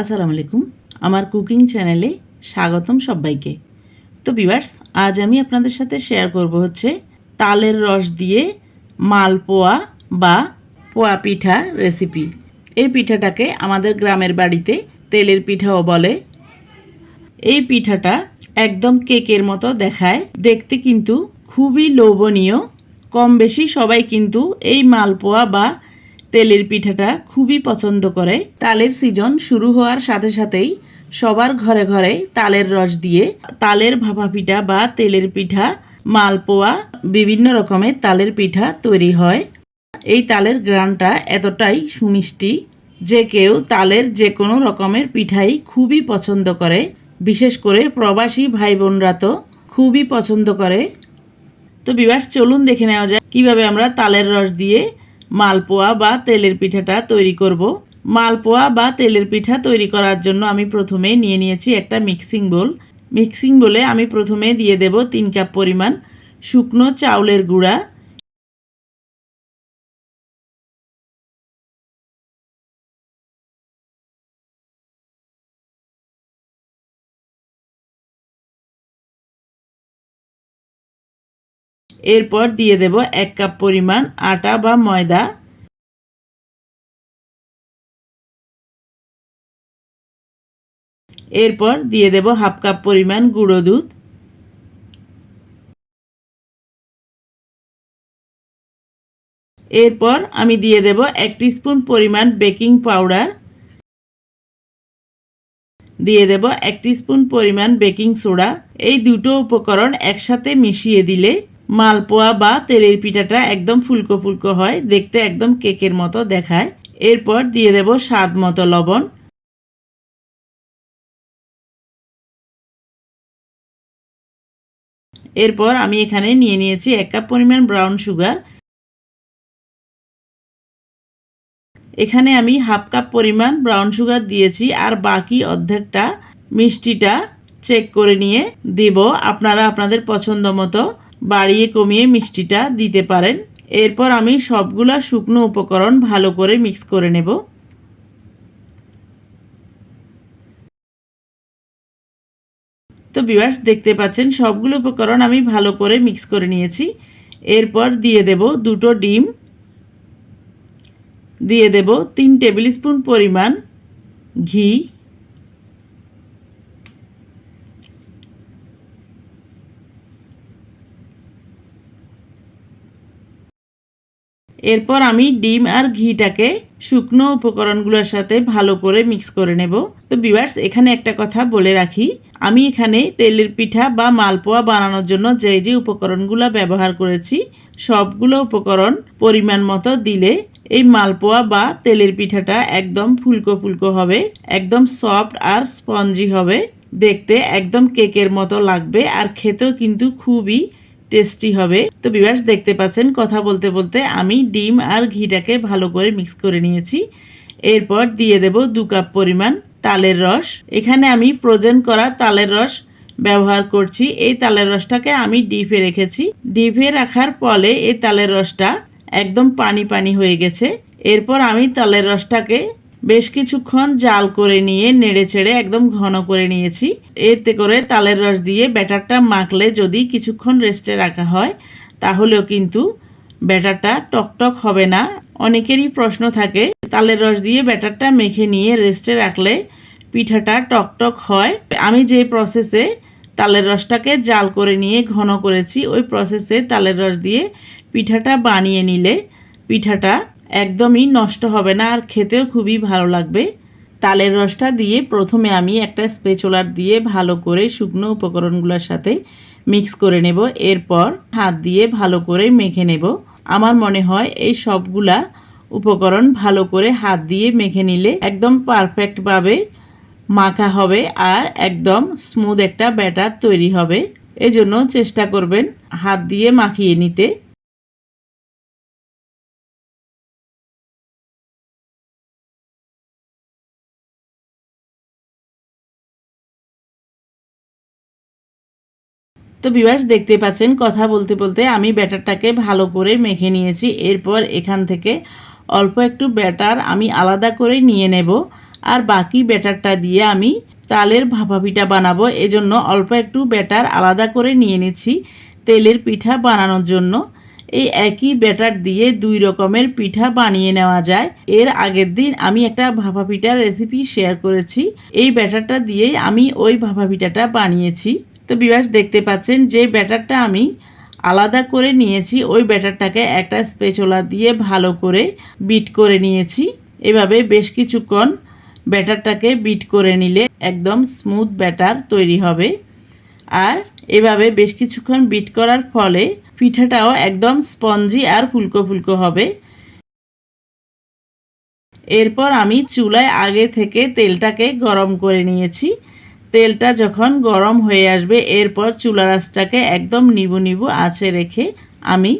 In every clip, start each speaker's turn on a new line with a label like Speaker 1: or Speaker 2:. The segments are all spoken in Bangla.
Speaker 1: আসসালামু আলাইকুম। আমার কুকিং চ্যানেলে স্বাগতম সবাইকে। তো বিভার্স আজ আমি আপনাদের সাথে শেয়ার করব হচ্ছে তালের রস দিয়ে মালপোয়া বা পোয়া পিঠা রেসিপি। এই পিঠাটাকে আমাদের গ্রামের বাড়িতে তেলের পিঠাও বলে। এই পিঠাটা একদম কেকের মতো দেখায়। দেখতে কিন্তু খুবই লোভনীয়। কম বেশি সবাই কিন্তু এই মালপোয়া বা তেলের পিঠাটা খুবই পছন্দ করে। তালের সিজন শুরু হওয়ার সাথে সাথেই সবার ঘরে ঘরে তালের রস দিয়ে তালের ভাপা পিঠা বা তেলের পিঠা, মালপোয়া, বিভিন্ন রকমের তালের পিঠা তৈরি হয়। এই তালের গ্রানটা এতটাই সুমিষ্টি যে কেউ তালের যে কোনো রকমের পিঠাই খুবই পছন্দ করে। বিশেষ করে প্রবাসী ভাই বোনরা তো খুবই পছন্দ করে। তো বিবাস, চলুন দেখে নেওয়া যায় কীভাবে আমরা তালের রস দিয়ে মালপোয়া বা তেলের পিঠাটা তৈরি করব। মালপোয়া বা তেলের পিঠা তৈরি করার জন্য আমি প্রথমে নিয়ে নিয়েছি একটা মিক্সিং বোল। মিক্সিং বোলে আমি প্রথমে দিয়ে দেব তিন কাপ পরিমাণ শুকনো চাউলের গুঁড়া এরপর দিয়ে দেব এক কাপ পরিমাণ আটা বা ময়দা। এরপর দিয়ে দেব হাফ কাপ পরিমাণ গুঁড়ো দুধ। এরপর আমি দিয়ে দেব এক স্পুন পরিমাণ বেকিং পাউডার। দিয়ে দেব এক স্পুন পরিমাণ বেকিং সোডা। এই দুটো উপকরণ একসাথে মিশিয়ে দিলে মালপোয়া বা তেলের পিঠাটা একদম ফুলকো ফুলকো হয়, দেখতে একদম কেকের মতো দেখায়। এরপর দিয়ে দেব স্বাদ মতো লবণ। এরপর আমি এখানে নিয়ে নিয়েছি এক কাপ পরিমাণ ব্রাউন সুগার। এখানে আমি হাফ কাপ পরিমাণ ব্রাউন সুগার দিয়েছি আর বাকি অর্ধেকটা মিষ্টিটা চেক করে নিয়ে দেব। আপনারা আপনাদের পছন্দ মতো বাড়িয়ে কমিয়ে মিষ্টিটা দিতে পারেন। এরপর আমি সবগুলা শুকনো উপকরণ ভালো করে মিক্স করে নেব। তো বিভার্স দেখতে পাচ্ছেন, সবগুলো উপকরণ আমি ভালো করে মিক্স করে নিয়েছি। এরপর দিয়ে দেব দুটো ডিম। দিয়ে দেব তিন টেবিল স্পুন পরিমাণ ঘি। এরপর আমি ডিম আর ঘিটাকে শুকনো উপকরণগুলোর সাথে ভালো করে মিক্স করে নেব। তো বিভার্স এখানে একটা কথা বলে রাখি। আমি এখানে তেলের পিঠা বা মালপোয়া বানানোর জন্য যে যে উপকরণগুলো ব্যবহার করেছি, সবগুলো উপকরণ পরিমাণ মতো দিলে এই মালপোয়া বা তেলের পিঠাটা একদম ফুলকো ফুলকো হবে, একদম সফট আর স্পঞ্জি হবে। দেখতে একদম কেকের মতো লাগবে আর খেতেও কিন্তু খুবই টেস্টি হবে। তো বিভাস দেখতে পাচ্ছেন, কথা বলতে বলতে আমি ডিম আর ঘিটাকে ভালো করে মিক্স করে নিয়েছি। এরপর দিয়ে দেব দু কাপ পরিমাণ তালের রস। এখানে আমি প্রোজেন করা তালের রস ব্যবহার করছি। এই তালের রসটাকে আমি ডিপে রেখেছি। ডিপে রাখার ফলে এই তালের রসটা একদম পানি পানি হয়ে গেছে। এরপর আমি তালের রসটাকে বেশ কিছুক্ষণ জাল করে নিয়ে নেড়ে ছেড়ে একদম ঘন করে নিয়েছি। এতে করে তালের রস দিয়ে ব্যাটারটা মাখলে যদি কিছুক্ষণ রেস্টে রাখা হয়, তাহলেও কিন্তু ব্যাটারটা টকটক হবে না। অনেকেরই প্রশ্ন থাকে, তালের রস দিয়ে ব্যাটারটা মেখে নিয়ে রেস্টে রাখলে পিঠাটা টকটক হয়? আমি যে প্রসেসে তালের রসটাকে জাল করে নিয়ে ঘন করেছি, ওই প্রসেসে তালের রস দিয়ে পিঠাটা বানিয়ে নিলে পিঠাটা একদমই নষ্ট হবে না, আর খেতেও খুবই ভালো লাগবে। তালের রসটা দিয়ে প্রথমে আমি একটা স্পেচোলার দিয়ে ভালো করে শুকনো উপকরণগুলোর সাথে মিক্স করে নেব। এরপর হাত দিয়ে ভালো করে মেখে নেব। আমার মনে হয় এই সবগুলা উপকরণ ভালো করে হাত দিয়ে মেখে নিলে একদম পারফেক্টভাবে মাখা হবে আর একদম স্মুথ একটা ব্যাটার তৈরি হবে। এজন্য চেষ্টা করবেন হাত দিয়ে মাখিয়ে নিতে। তো বিবাস দেখতে পাচ্ছেন, কথা বলতে বলতে আমি ব্যাটারটাকে ভালো করে মেখে নিয়েছি। এরপর এখান থেকে অল্প একটু ব্যাটার আমি আলাদা করে নিয়ে নেব আর বাকি ব্যাটারটা দিয়ে আমি তালের ভাপা পিঠা বানাবো। এজন্য অল্প একটু ব্যাটার আলাদা করে নিয়ে নিচ্ছি তেলের পিঠা বানানোর জন্য। এই একই ব্যাটার দিয়ে দুই রকমের পিঠা বানিয়ে নেওয়া যায়। এর আগের দিন আমি একটা ভাপা পিঠার রেসিপি শেয়ার করেছি। এই ব্যাটারটা দিয়েই আমি ওই ভাপা পিঠাটা বানিয়েছি। তো বিবাস দেখতে পাচ্ছেন, যে ব্যাটারটা আমি আলাদা করে নিয়েছি, ওই ব্যাটারটাকে একটা স্পেচোলা দিয়ে ভালো করে বিট করে নিয়েছি। এভাবে বেশ কিছুক্ষণ ব্যাটারটাকে বিট করে নিলে একদম স্মুথ ব্যাটার তৈরি হবে। আর এভাবে বেশ কিছুক্ষণ বিট করার ফলে পিঠাটাও একদম স্পঞ্জি আর ফুলকো ফুলকো হবে। এরপর আমি চুলায় আগে থেকে তেলটাকে গরম করে নিয়েছি। তেলটা যখন গরম হয়ে আসবে, এরপর চুলা রাসটাকে একদম নিবু নিবু আছে রেখে আমি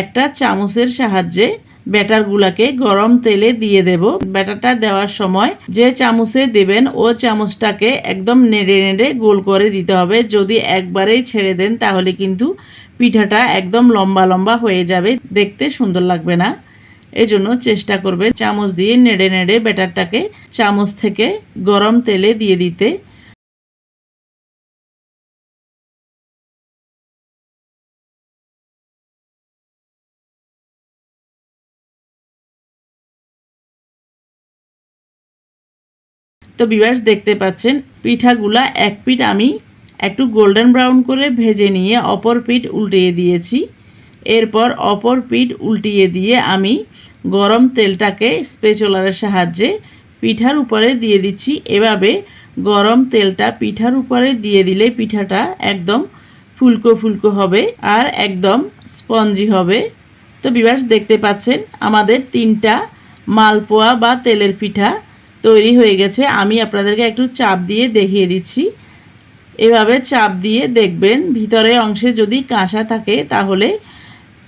Speaker 1: একটা চামচের সাহায্যে ব্যাটারগুলাকে গরম তেলে দিয়ে দেব। ব্যাটারটা দেওয়ার সময় যে চামচে দেবেন, ও চামচটাকে একদম নেড়ে নেড়ে গোল করে দিতে হবে। যদি একবারেই ছেড়ে দেন, তাহলে কিন্তু পিঠাটা একদম লম্বা লম্বা হয়ে যাবে। দেখতে সুন্দর লাগবে না? এজন্য চেষ্টা করবে চামচ দিয়ে নেড়ে নেড়ে ব্যাটারটাকে চামচ থেকে গরম তেলে দিয়ে দিতে। তো বিবাস দেখতে পাচ্ছেন, পিঠাগুলা এক পিঠ আমি একটু গোল্ডেন ব্রাউন করে ভেজে নিয়ে অপর পিঠ উল্টিয়ে দিয়েছি। এরপর অপর পিঠ উল্টিয়ে দিয়ে আমি গরম তেলটাকে স্পেচলারের সাহায্যে পিঠার উপরে দিয়ে দিচ্ছি। এভাবে গরম তেলটা পিঠার উপরে দিয়ে দিলে পিঠাটা একদম ফুলকো ফুলকো হবে আর একদম স্পঞ্জি হবে। তো বিবাস দেখতে পাচ্ছেন, আমাদের তিনটা মালপোয়া বা তেলের পিঠা তৈরি হয়ে গেছে। আমি আপনাদেরকে একটু চাপ দিয়ে দেখিয়ে দিচ্ছি। এভাবে চাপ দিয়ে দেখবেন ভিতরের অংশে যদি কাঁচা থাকে তাহলে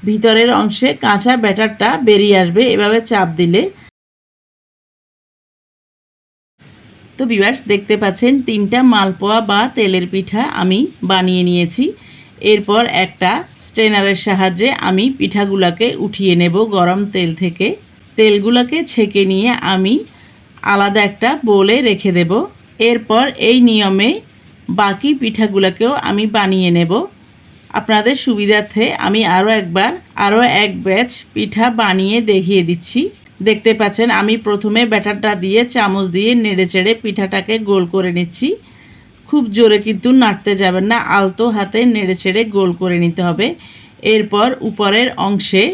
Speaker 1: ভিতরের অংশে কাঁচা ব্যাটারটা বেরিয়ে আসবে এভাবে চাপ দিলে। তো বিভার্স দেখতে পাচ্ছেন তিনটা মালপোয়া বা তেলের পিঠা আমি বানিয়ে নিয়েছি। এরপর একটা স্ট্রেনারের সাহায্যে আমি পিঠাগুলোকে উঠিয়ে নেব গরম তেল থেকে। তেলগুলোকে ছেঁকে নিয়ে আমি আলাদা একটা বোলে রেখে দেব। এরপর এই নিয়মে বাকি পিঠাগুলোকেও আমি বানিয়ে নেব। আপনাদের সুবিধার্থে আমি আরও একবার, আরও এক ব্যাচ পিঠা বানিয়ে দেখিয়ে দিচ্ছি। দেখতে পাচ্ছেন, আমি প্রথমে ব্যাটারটা দিয়ে চামচ দিয়ে নেড়ে চেড়ে পিঠাটাকে গোল করে নিচ্ছি। খুব জোরে কিন্তু নাড়তে যাবেন না, আলতো হাতে নেড়ে চেড়ে গোল করে নিতে হবে। এরপর উপরের অংশে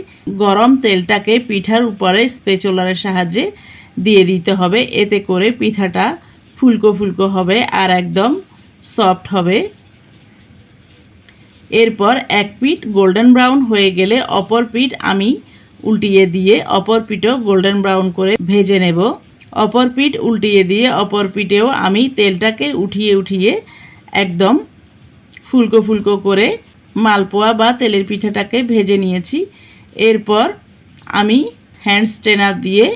Speaker 1: গরম তেলটাকে পিঠার উপরে স্পেচোলারের সাহায্যে দিয়ে দিতে হবে। এতে করে পিঠাটা ফুলকো ফুলকো হবে আর একদম সফট হবে। এরপর এক পিঠ গোল্ডেন ব্রাউন হয়ে গেলে অপর পিঠ আমি উল্টিয়ে দিয়ে অপর পিঠও গোল্ডেন ব্রাউন করে ভেজে নেব। অপর পিঠ উল্টিয়ে দিয়ে অপর পিঠেও আমি তেলটাকে উঠিয়ে উঠিয়ে একদম ফুলকো ফুলকো করে মালপোয়া বা তেলের পিঠাটাকে ভেজে নিয়েছি। এরপর আমি হ্যান্ড স্ট্রেনার দিয়ে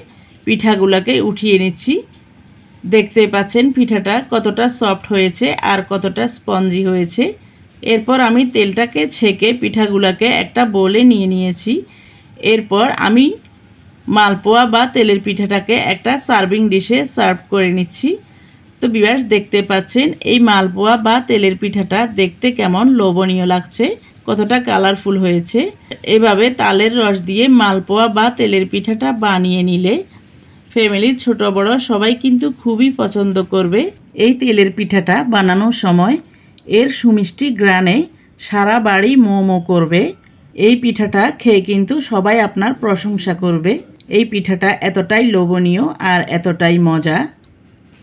Speaker 1: পিঠাগুলোকে উঠিয়ে নিচ্ছি। দেখতে পাচ্ছেন পিঠাটা কতটা সফট হয়েছে আর কতটা স্পঞ্জি হয়েছে। এরপর আমি তেলটাকে ছেঁকে পিঠাগুলোকে একটা বোলে নিয়ে নিয়েছি। এরপর আমি মালপোয়া বা তেলের পিঠাটাকে একটা সার্ভিং ডিশে সার্ভ করে নিচ্ছি। তো বিবাস দেখতে পাচ্ছেন এই মালপোয়া বা তেলের পিঠাটা দেখতে কেমন লোভনীয় লাগছে, কতটা কালারফুল হয়েছে। এভাবে তালের রস দিয়ে মালপোয়া বা তেলের পিঠাটা বানিয়ে নিলে ফ্যামিলির ছোট বড়, সবাই কিন্তু খুবই পছন্দ করবে এই তেলের পিঠাটা বানানোর সময়। এর সুমিষ্টি গ্রানে সারা বাড়ি মোমো করবে। এই পিঠাটা খেয়ে কিন্তু সবাই আপনার প্রশংসা করবে। এই পিঠাটা এতটাই লোভনীয় আর এতটাই মজা।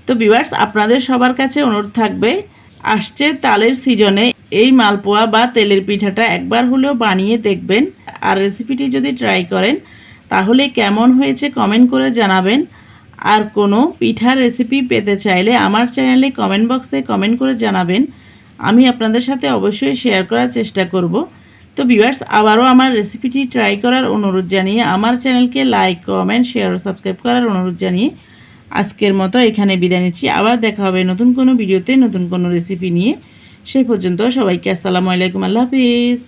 Speaker 1: তো বিভার্স আপনাদের সবার কাছে অনুরোধ থাকবে, আসছে তালের সিজনে এই মালপোয়া বা তেলের পিঠাটা একবার হলেও বানিয়ে দেখবেন। আর রেসিপিটি যদি ট্রাই করেন তাহলে কেমন হয়েছে কমেন্ট করে জানাবেন। আর কোনো পিঠার রেসিপি পেতে চাইলে আমার চ্যানেলে কমেন্ট বক্সে কমেন্ট করে জানাবেন। আমি আপনাদের সাথে অবশ্যই শেয়ার করার চেষ্টা করব। তো ভিউয়ার্স আবারও আমার রেসিপিটি ট্রাই করার অনুরোধ জানিয়ে, আমার চ্যানেলকে লাইক কমেন্ট শেয়ার ও সাবস্ক্রাইব করার অনুরোধ জানিয়ে আজকের মতো এখানে বিদায় নিচ্ছি। আবার দেখা হবে নতুন কোনো ভিডিওতে নতুন কোনো রেসিপি নিয়ে। সেই পর্যন্ত সবাইকে আসসালামু আলাইকুম, আল্লাহ হাফিজ।